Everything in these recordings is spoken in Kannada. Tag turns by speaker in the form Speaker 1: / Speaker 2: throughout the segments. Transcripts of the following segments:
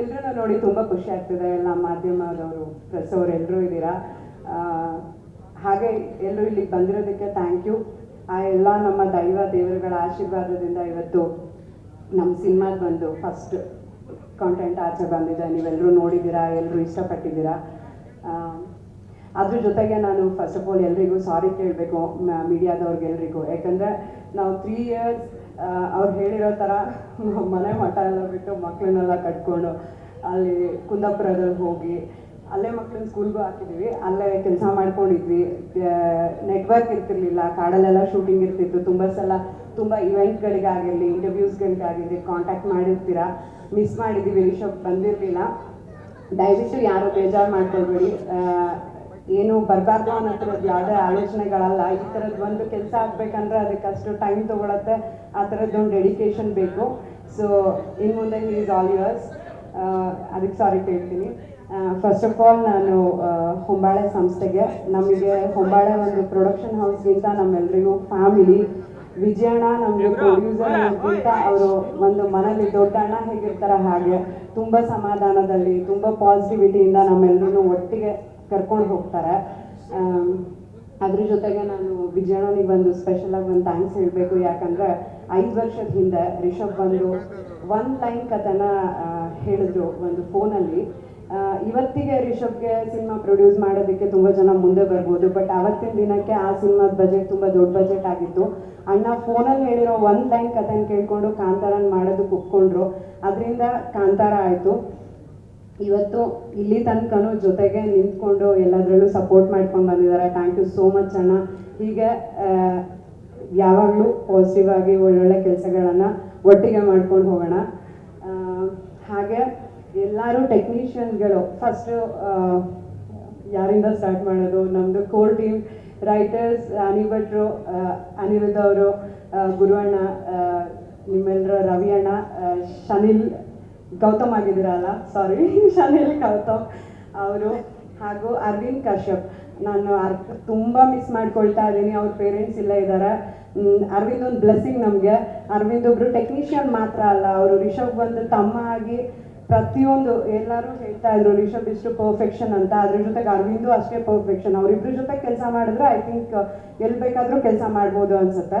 Speaker 1: ಎಲ್ಲರೂ ನೋಡಿ ತುಂಬ ಖುಷಿ ಆಗ್ತಿದೆ. ಎಲ್ಲ ಮಾಧ್ಯಮದವರು ಪ್ರೆಸ್ ಅವರು ಎಲ್ಲರೂ ಇದ್ದೀರಾ ಹಾಗೆ ಎಲ್ಲರೂ ಇಲ್ಲಿಗೆ ಬಂದಿರೋದಕ್ಕೆ ಥ್ಯಾಂಕ್ ಯು ಆ ಎಲ್ಲ ನಮ್ಮ ದೈವ ದೇವರುಗಳ ಆಶೀರ್ವಾದದಿಂದ ಇವತ್ತು ನಮ್ಮ ಸಿನಿಮಾದ ಬಂದು ಫಸ್ಟ್ ಕಾಂಟೆಂಟ್ ಆಚೆ ಬಂದಿದೆ. ನೀವೆಲ್ಲರೂ ನೋಡಿದ್ದೀರಾ? ಎಲ್ಲರೂ ಇಷ್ಟಪಟ್ಟಿದ್ದೀರಾ? ಅದ್ರ ಜೊತೆಗೆ ನಾನು ಫಸ್ಟ್ ಆಫ್ ಆಲ್ ಎಲ್ರಿಗೂ ಸಾರಿ ಕೇಳಬೇಕು ಮೀಡಿಯಾದವ್ರಿಗೆ ಎಲ್ರಿಗೂ ಯಾಕಂದರೆ ನಾವು ತ್ರೀ ಇಯರ್ಸ್ ಅವ್ರು ಹೇಳಿರೋ ಥರ ಮನೆ ಮಠ ಎಲ್ಲ ಬಿಟ್ಟು ಮಕ್ಕಳನ್ನೆಲ್ಲ ಕಟ್ಕೊಂಡು ಅಲ್ಲಿ ಕುಂದಾಪುರದಲ್ಲಿ ಹೋಗಿ, ಅಲ್ಲೇ ಮಕ್ಕಳನ್ನ ಸ್ಕೂಲ್ಗೂ ಹಾಕಿದ್ವಿ. ಅಲ್ಲೇ ಕೆಲಸ ಮಾಡ್ಕೊಂಡಿದ್ವಿ. ನೆಟ್ವರ್ಕ್ ಇರ್ತಿರ್ಲಿಲ್ಲ, ಕಾಡಲ್ಲೆಲ್ಲ ಶೂಟಿಂಗ್ ಇರ್ತಿತ್ತು. ತುಂಬ ಸಲ ತುಂಬ ಇವೆಂಟ್ಗಳಿಗಾಗಿರಲಿ ಇಂಟರ್ವ್ಯೂಸ್ಗಳಿಗಾಗಿರಲಿ ಕಾಂಟ್ಯಾಕ್ಟ್ ಮಾಡಿರ್ತೀರಾ? ಮಿಸ್ ಮಾಡಿದ್ದೀವಿ ರಿಷಬ್ ಬಂದಿರಲಿಲ್ಲ. ದಯವಿಟ್ಟು ಯಾರು ಬೇಜಾರು ಮಾಡ್ಕೊಳ್ಬೇಡಿ ಏನು ಬರಬಾರ್ದು ಅನ್ನೋ ಥರದ್ದು ಯಾವುದೇ ಆಲೋಚನೆಗಳಲ್ಲ. ಈ ಥರದ್ದು ಒಂದು ಕೆಲಸ ಆಗಬೇಕಂದ್ರೆ ಅದಕ್ಕೆ ಅಷ್ಟು ಟೈಮ್ ತೊಗೊಳತ್ತೆ. ಆ ಥರದ್ದೊಂದು ಡೆಡಿಕೇಶನ್ ಬೇಕು. ಸೊ ಇನ್ನು ಮುಂದೆ ಈಸ್ ಆಲ್ ಯುವರ್ಸ್ ಅದಕ್ಕೆ ಸಾರಿ ಕೇಳ್ತೀನಿ. ಫಸ್ಟ್ ಆಫ್ ಆಲ್ ನಾನು ಹೊಂಬಾಳೆ ಸಂಸ್ಥೆಗೆ, ನಮಗೆ ಹೊಂಬಾಳೆ ಒಂದು ಪ್ರೊಡಕ್ಷನ್ ಹೌಸ್ಗಿಂತ ನಮ್ಮೆಲ್ಲರಿಗೂ ಫ್ಯಾಮಿಲಿ ವಿಜಯಣ್ಣ ನಮಗೆ ಪ್ರೊಡ್ಯೂಸರ್ ಅನ್ನೋದಕ್ಕಿಂತ ಅವರು ಒಂದು ಮನೇಲಿ ದೊಡ್ಡ ಅಣ್ಣ ಹೇಗಿರ್ತಾರೆ ಹಾಗೆ, ತುಂಬ ಸಮಾಧಾನದಲ್ಲಿ, ತುಂಬ ಪಾಸಿಟಿವಿಟಿಯಿಂದ ನಮ್ಮೆಲ್ಲರೂ ಒಟ್ಟಿಗೆ ಕರ್ಕೊಂಡು ಹೋಗ್ತಾರೆ. ಅದ್ರ ಜೊತೆಗೆ ನಾನು ವಿಜಯಣ್ಣನಿಗೆ ಬಂದು ಸ್ಪೆಷಲ್ ಆಗಿ ಒಂದು ಥ್ಯಾಂಕ್ಸ್ ಹೇಳಬೇಕು. ಯಾಕಂದ್ರೆ ಐದು ವರ್ಷದ ಹಿಂದೆ ರಿಷಬ್ ಬಂದು ಒನ್ ಲೈನ್ ಕಥೆನ ಹೇಳಿದ್ರು ಒಂದು ಫೋನಲ್ಲಿ ಇವತ್ತಿಗೆ ರಿಷಬ್ಗೆ ಸಿನಿಮಾ ಪ್ರೊಡ್ಯೂಸ್ ಮಾಡೋದಕ್ಕೆ ತುಂಬ ಜನ ಮುಂದೆ ಬರ್ಬೋದು ಬಟ್ ಅವತ್ತಿನ ದಿನಕ್ಕೆ ಆ ಸಿನಿಮಾದ ಬಜೆಟ್ ತುಂಬ ದೊಡ್ಡ ಬಜೆಟ್ ಆಗಿತ್ತು. ಅಣ್ಣ ಫೋನಲ್ಲಿ ಹೇಳಿರೋ ಒಂದು ಲೈನ್ ಕಥೆನ ಕೇಳ್ಕೊಂಡು ಕಾಂತಾರನ್ ಮಾಡೋದಕ್ಕೆ ಒಪ್ಕೊಂಡ್ರು ಅದರಿಂದ ಕಾಂತಾರ ಆಯಿತು. ಇವತ್ತು ಇಲ್ಲಿ ತನಕನೂ ಜೊತೆಗೆ ನಿಂತ್ಕೊಂಡು ಎಲ್ಲದರಲ್ಲೂ ಸಪೋರ್ಟ್ ಮಾಡ್ಕೊಂಡು ಬಂದಿದ್ದಾರೆ. ಥ್ಯಾಂಕ್ ಯು ಸೋ ಮಚ್ ಅಣ್ಣ. ಹೀಗೆ ಯಾವಾಗಲೂ ಪಾಸಿಟಿವ್ ಆಗಿ ಒಳ್ಳೊಳ್ಳೆ ಕೆಲಸಗಳನ್ನು ಒಟ್ಟಿಗೆ ಮಾಡ್ಕೊಂಡು ಹೋಗೋಣ. ಹಾಗೆ ಎಲ್ಲರೂ ಟೆಕ್ನಿಷಿಯನ್ಗಳು ಫಸ್ಟು ಯಾರಿಂದ ಸ್ಟಾರ್ಟ್ ಮಾಡೋದು? ನಮ್ಮದು ಕೋರ್ ಟೀಮ್ ರೈಟರ್ಸ್ ಅನಿಭಟ್ರು ಅನಿರುದ್ಧ ಅವರು ಗುರುವಣ್ಣ ನಿಮ್ಮೆಲ್ಲರ ರವಿ ಅಣ್ಣ ಶನಿಲ್ ಗೌತಮ್ ಆಗಿದ್ದೀರಲ್ಲ? ಸಾರಿ ಶಾಲೆಯಲ್ಲಿ ಗೌತಮ್ ಅವರು ಹಾಗೂ ಅರವಿಂದ್ ಕಶ್ಯಪ್. ನಾನು ಅರ್, ತುಂಬ ಮಿಸ್ ಮಾಡ್ಕೊಳ್ತಾ ಇದ್ದೀನಿ, ಅವ್ರ ಪೇರೆಂಟ್ಸ್ ಇಲ್ಲ ಇದ್ದಾರೆ ಅರವಿಂದ್ ಒಂದು ಬ್ಲೆಸ್ಸಿಂಗ್ ನಮಗೆ. ಅರವಿಂದ್ ಒಬ್ರು ಟೆಕ್ನಿಷಿಯನ್ ಮಾತ್ರ ಅಲ್ಲ, ಅವರು ರಿಷಬ್ ಒಂದು ತಮ್ಮ ಆಗಿ ಪ್ರತಿಯೊಂದು ಎಲ್ಲರೂ ಹೇಳ್ತಾ ಇದ್ರು, ರಿಷಬ್ ಇಷ್ಟು ಪರ್ಫೆಕ್ಷನ್ ಅಂತ. ಅದ್ರ ಜೊತೆಗೆ ಅರವಿಂದು ಅಷ್ಟೇ ಪರ್ಫೆಕ್ಷನ್ ಅವರಿಬ್ಬರ ಜೊತೆ ಕೆಲಸ ಮಾಡಿದ್ರೆ ಐ ಥಿಂಕ್ ಎಲ್ಲಿ ಬೇಕಾದರೂ ಕೆಲಸ ಮಾಡ್ಬೋದು ಅನ್ಸುತ್ತೆ.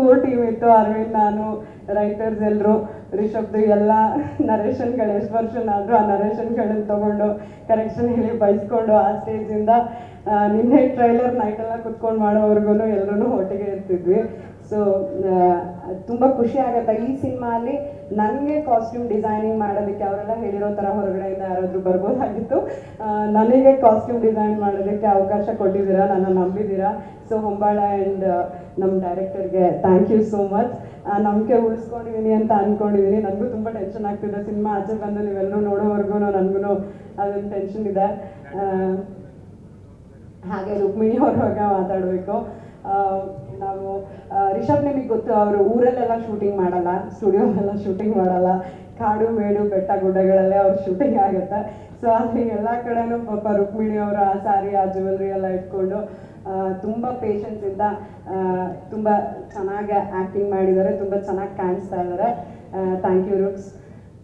Speaker 1: ಕೋರ್ ಟೀಮ್ ಇತ್ತು, ಅರವಿಂದ್ ನಾನು ರೈಟರ್ಸ್ ಎಲ್ಲರೂ ರಿಷಬ್ದು ಎಲ್ಲ ನರೇಷನ್ಗಳು ಎಷ್ಟು ವರ್ಷನ್ ಆದರೂ ಆ ನರೇಷನ್ಗಳನ್ನು ತೊಗೊಂಡು ಕರೆಕ್ಷನ್ ಹೇಳಿ ಬಯಸ್ಕೊಂಡು ಆ ಸ್ಟೇಜಿಂದ ನಿನ್ನೆ ಟ್ರೈಲರ್ ನೈಟೆಲ್ಲ ಕುತ್ಕೊಂಡು ಮಾಡೋವರೆಗೂ ಎಲ್ಲರೂ ಒಟ್ಟಿಗೆ ಇರ್ತಿದ್ವಿ. ಸೊ ತುಂಬ ಖುಷಿ ಆಗುತ್ತೆ. ಈ ಸಿನಿಮಾ ಅಲ್ಲಿ ನನಗೆ ಕಾಸ್ಟ್ಯೂಮ್ ಡಿಸೈನಿಂಗ್ ಮಾಡೋದಕ್ಕೆ ಅವರೆಲ್ಲ ಹೇಳಿರೋ ಥರ ಹೊರಗಡೆಯಿಂದ ಯಾರಾದರೂ ಬರ್ಬೋದಾಗಿತ್ತು. ನನಗೆ ಕಾಸ್ಟ್ಯೂಮ್ ಡಿಸೈನ್ ಮಾಡೋದಕ್ಕೆ ಅವಕಾಶ ಕೊಟ್ಟಿದ್ದೀರಾ, ನನ್ನ ನಂಬಿದ್ದೀರಾ? ಸೊ ಹೊಂಬಾಳ ಆ್ಯಂಡ್ ನಮ್ಮ ಡೈರೆಕ್ಟರ್ಗೆ ಥ್ಯಾಂಕ್ ಯು ಸೋ ಮಚ್ ನಂಬಿಕೆ ಉಳಿಸ್ಕೊಂಡಿದ್ದೀನಿ ಅಂತ ಅಂದ್ಕೊಂಡಿದ್ದೀನಿ ನನಗೂ ತುಂಬ ಟೆನ್ಷನ್ ಆಗ್ತಿದೆ. ಸಿನಿಮಾ ಆಚೆ ಬಂದು ನೀವೆಲ್ಲರೂ ನೋಡೋವರೆಗೂ ನನಗೂ ಅದೊಂದು ಟೆನ್ಷನ್ ಇದೆ. ಹಾಗೆ ರುಕ್ಮಿಣಿ ಅವ್ರ ಮಾತಾಡಬೇಕು. ನಾವು ರಿಷಬ್ ನಿಮಗೆ ಗೊತ್ತು, ಅವರು ಊರಲ್ಲೆಲ್ಲ ಶೂಟಿಂಗ್ ಮಾಡಲ್ಲ ಸ್ಟುಡಿಯೋಲೆಲ್ಲ ಶೂಟಿಂಗ್ ಮಾಡಲ್ಲ. ಕಾಡು, ಮೇಡು, ಬೆಟ್ಟ, ಗುಡ್ಡಗಳಲ್ಲೇ ಅವ್ರ ಶೂಟಿಂಗ್ ಆಗುತ್ತೆ. ಸೊ ಅಲ್ಲಿ ಎಲ್ಲ ಕಡೆನೂ ಪಾಪ ರುಕ್ಮಿಣಿ ಅವರ ಆ ಸಾರಿ ಆ ಜ್ಯುವೆಲ್ರಿ ಎಲ್ಲ ಇಟ್ಕೊಂಡು ತುಂಬ ತುಂಬ ಪೇಷನ್ಸಿಂದ ತುಂಬ ಚೆನ್ನಾಗಿ ಆ್ಯಕ್ಟಿಂಗ್ ಮಾಡಿದ್ದಾರೆ, ತುಂಬ ಚೆನ್ನಾಗಿ ಕಾಣಿಸ್ತಾ ಇದ್ದಾರೆ. Thank you ರುಕ್ಸ್